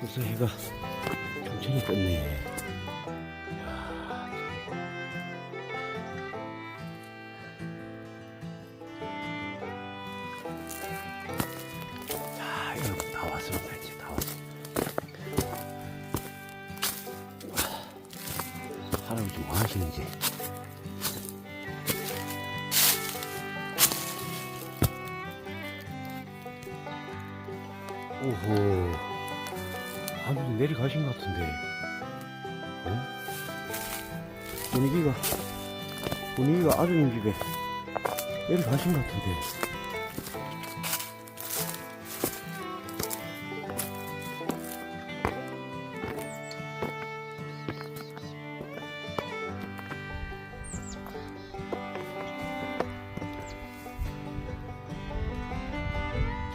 벌써 해가 천천히 떴네. 오호. 아무도 내려가신 것 같은데. 어? 분위기가, 분위기가 아드님 집에 내려가신 것 같은데.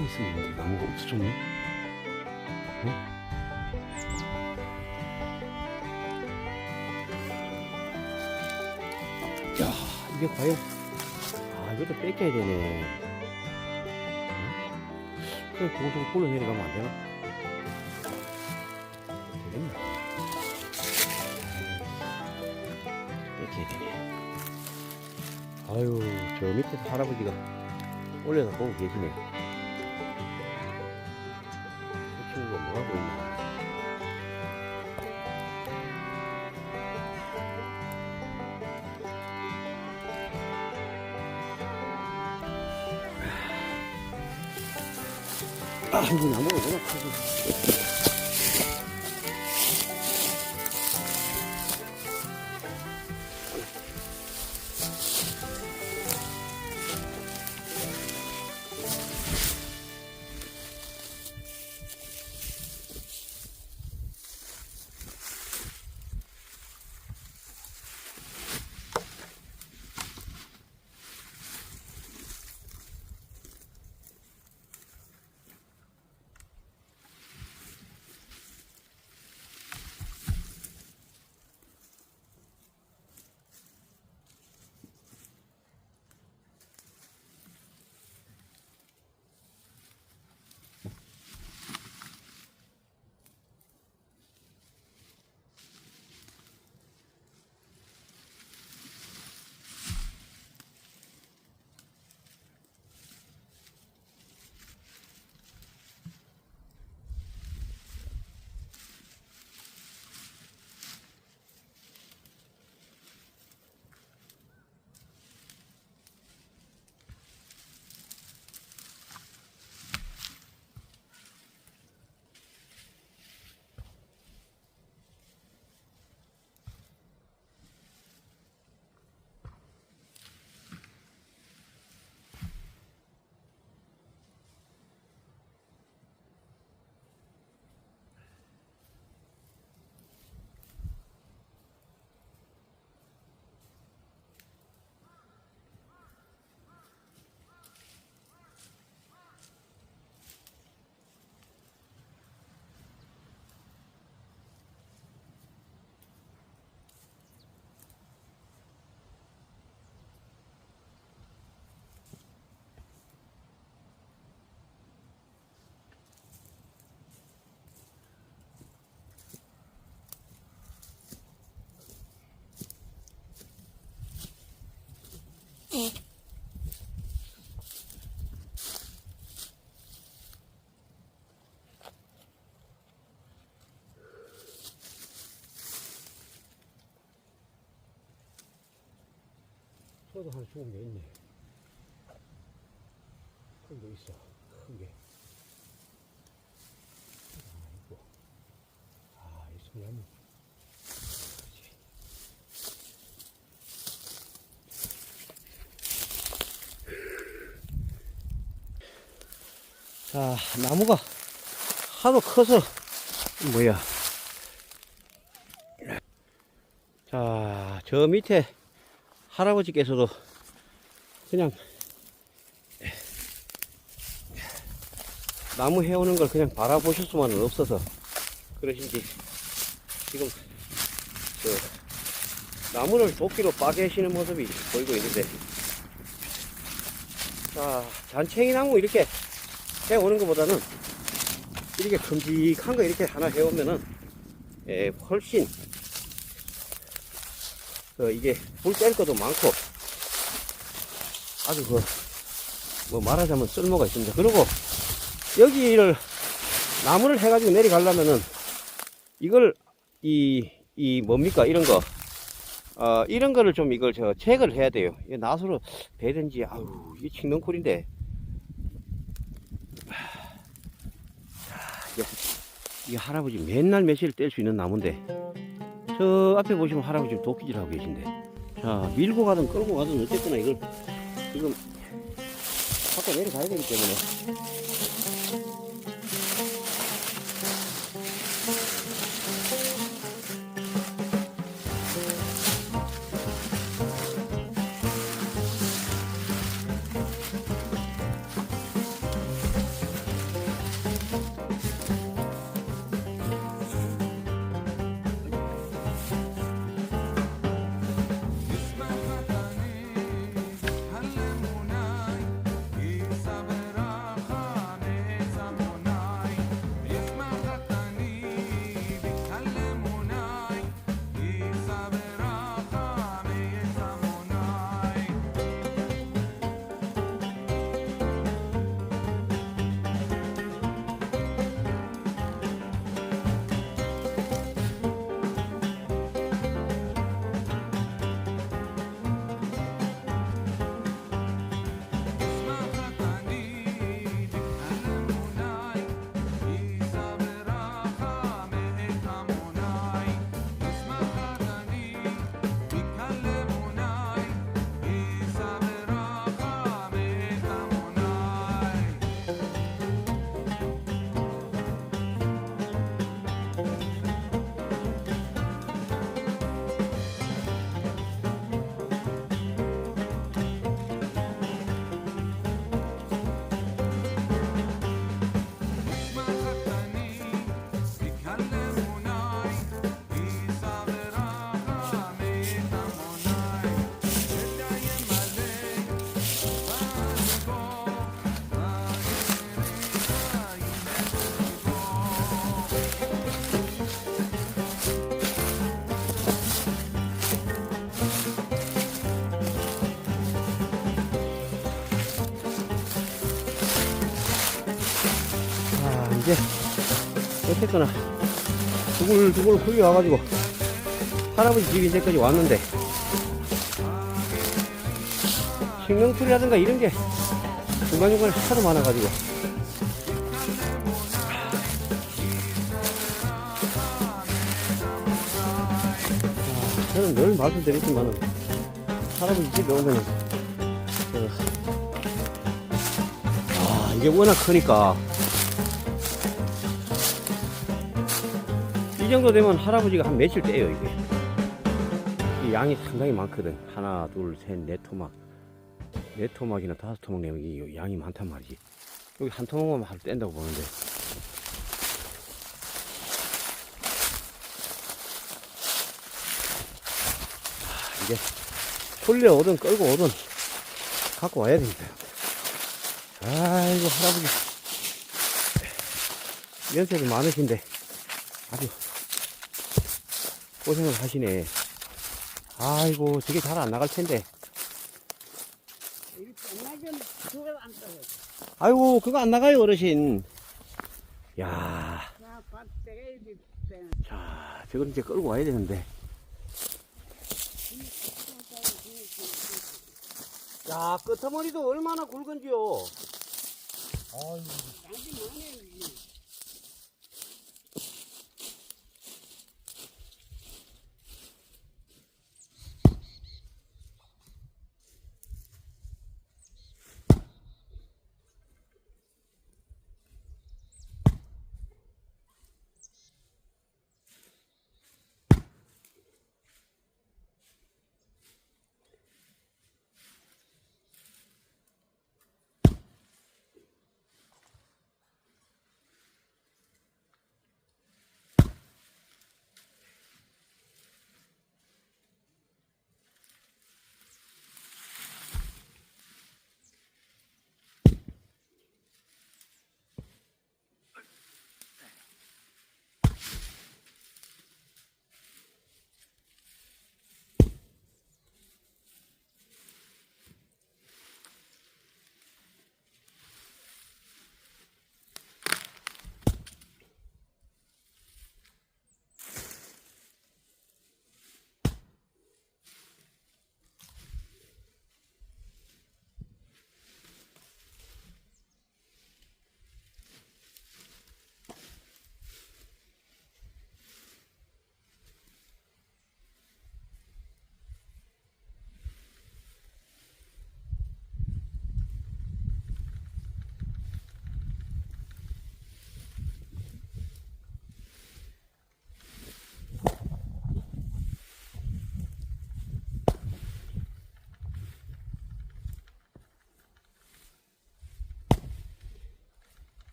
서 있으면 나무가 없어졌네? 어? 야, 이게 과연, 아, 이것도 뺏겨야 되네. 응? 그냥 공동 굴러 내려가면 안 되나? 되겠나? 뺏겨야 되네. 아유, 저 밑에 할아버지가 올려다 보고 계시네. 하고 있나? 아, 이거 나무가 워낙 크고. 소도 하나 죽은 게 있네. 큰 게 있어. 큰 게. 아이고. 아, 이 소나무. 자, 나무가 하도 커서, 뭐야. 자, 저 밑에 할아버지께서도 그냥 나무 해오는 걸 그냥 바라보실 수만은 없어서 그러신지 지금 저 나무를 도끼로 빠개시는 모습이 보이고 있는데 자 잔챙이 나무 이렇게 해오는 것보다는 이렇게 큼직한 거 이렇게 하나 해오면은 예, 훨씬 그 이게 불뗄 것도 많고. 아주 그 뭐 말하자면 쓸모가 있습니다. 그리고 여기를 나무를 해가지고 내려가려면은 이걸 이, 이 뭡니까? 이런 거. 어, 이런 거를 좀 이걸 저 체크를 해야 돼요. 이 나수로 배든지 아우 이 칡넝쿨인데. 이 할아버지 맨날 매실 뗄수 있는 나무인데 저 앞에 보시면 할아버지 도끼질 하고 계신데. 자 밀고 가든 끌고 가든 어쨌거나 이걸 지금 갖고 내려가야 되기 때문에 어쨌거나, 두글두글 흘려와가지고, 할아버지 집 이제까지 왔는데, 식명풀이라든가 이런 게 중간중간에 하도 많아가지고, 아, 저는 늘 말씀드렸지만은, 할아버지 집에 오면은, 그, 아, 이게 워낙 크니까, 이 정도 되면 할아버지가 한 며칠 떼요 이게. 이 양이 상당히 많거든. 하나 둘셋넷 토막. 네 토막이나 다섯 토막 내면 이 양이 많단 말이지. 여기 한 토막만 하루 뗀다고 보는데. 아, 이게 풀려 오든 끌고 오든 갖고 와야 됩니다. 아이고 할아버지. 연세도 많으신데 아주 고생을 하시네. 아이고, 저게 잘 안 나갈 텐데. 아이고, 그거 안 나가요, 어르신. 야 자, 저걸 이제 끌고 와야 되는데. 야, 끄트머리도 얼마나 굵은지요. 굵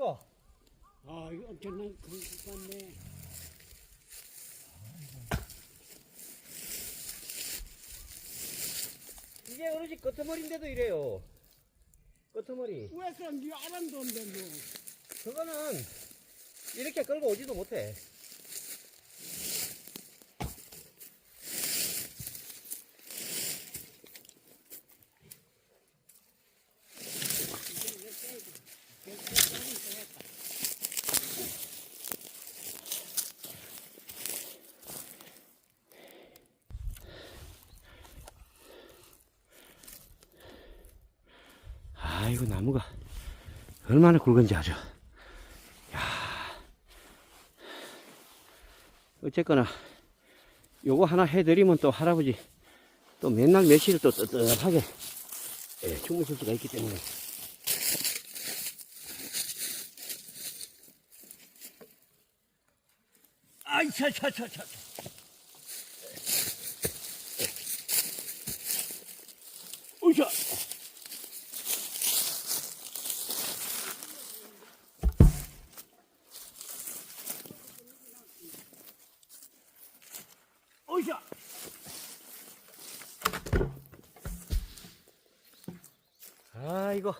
어. 아 이거 엄청난 것 같네. 이게 어르신 끄트머리인데도 이래요. 끄트머리. 왜서 니 알았는데 뭐. 그거는 이렇게 끌고 오지도 못해. 아, 이거 나무가 얼마나 굵은지 아죠. 어쨌거나 요거 하나 해드리면 또 할아버지 또 맨날 며칠을 또 뜨뜻하게 예, 주무실 수가 있기 때문에 아이 차차차차. 어이샤. 아 이거.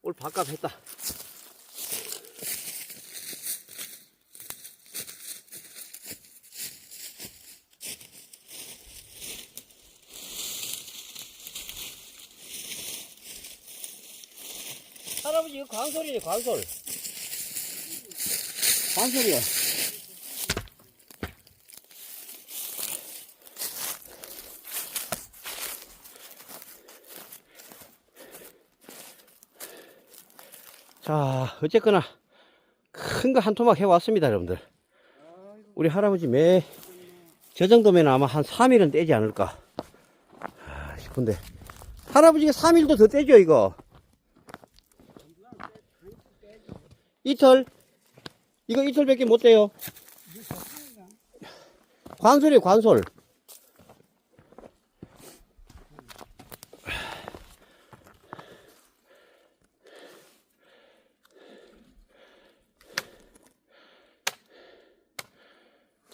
오늘 밥값 했다. 할아버지 이거 광솔이네 광솔 광솔이야 자, 어쨌거나 큰 거 한 토막 해왔습니다, 여러분들. 우리 할아버지 매, 저 정도면 아마 한 3일은 떼지 않을까 아, 싶은데. 할아버지가 3일도 더 떼죠, 이거. 이틀? 이거 이틀밖에 못 떼요. 관솔이에요, 관솔.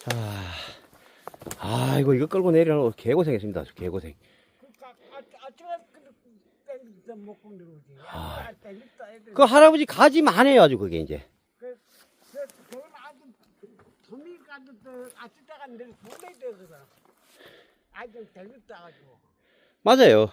자, 아, 이거, 이거 끌고 내려는 개고생했습니다. 개고생. 아. 그 할아버지 가지 많아요, 아주 그게 이제. 맞아요.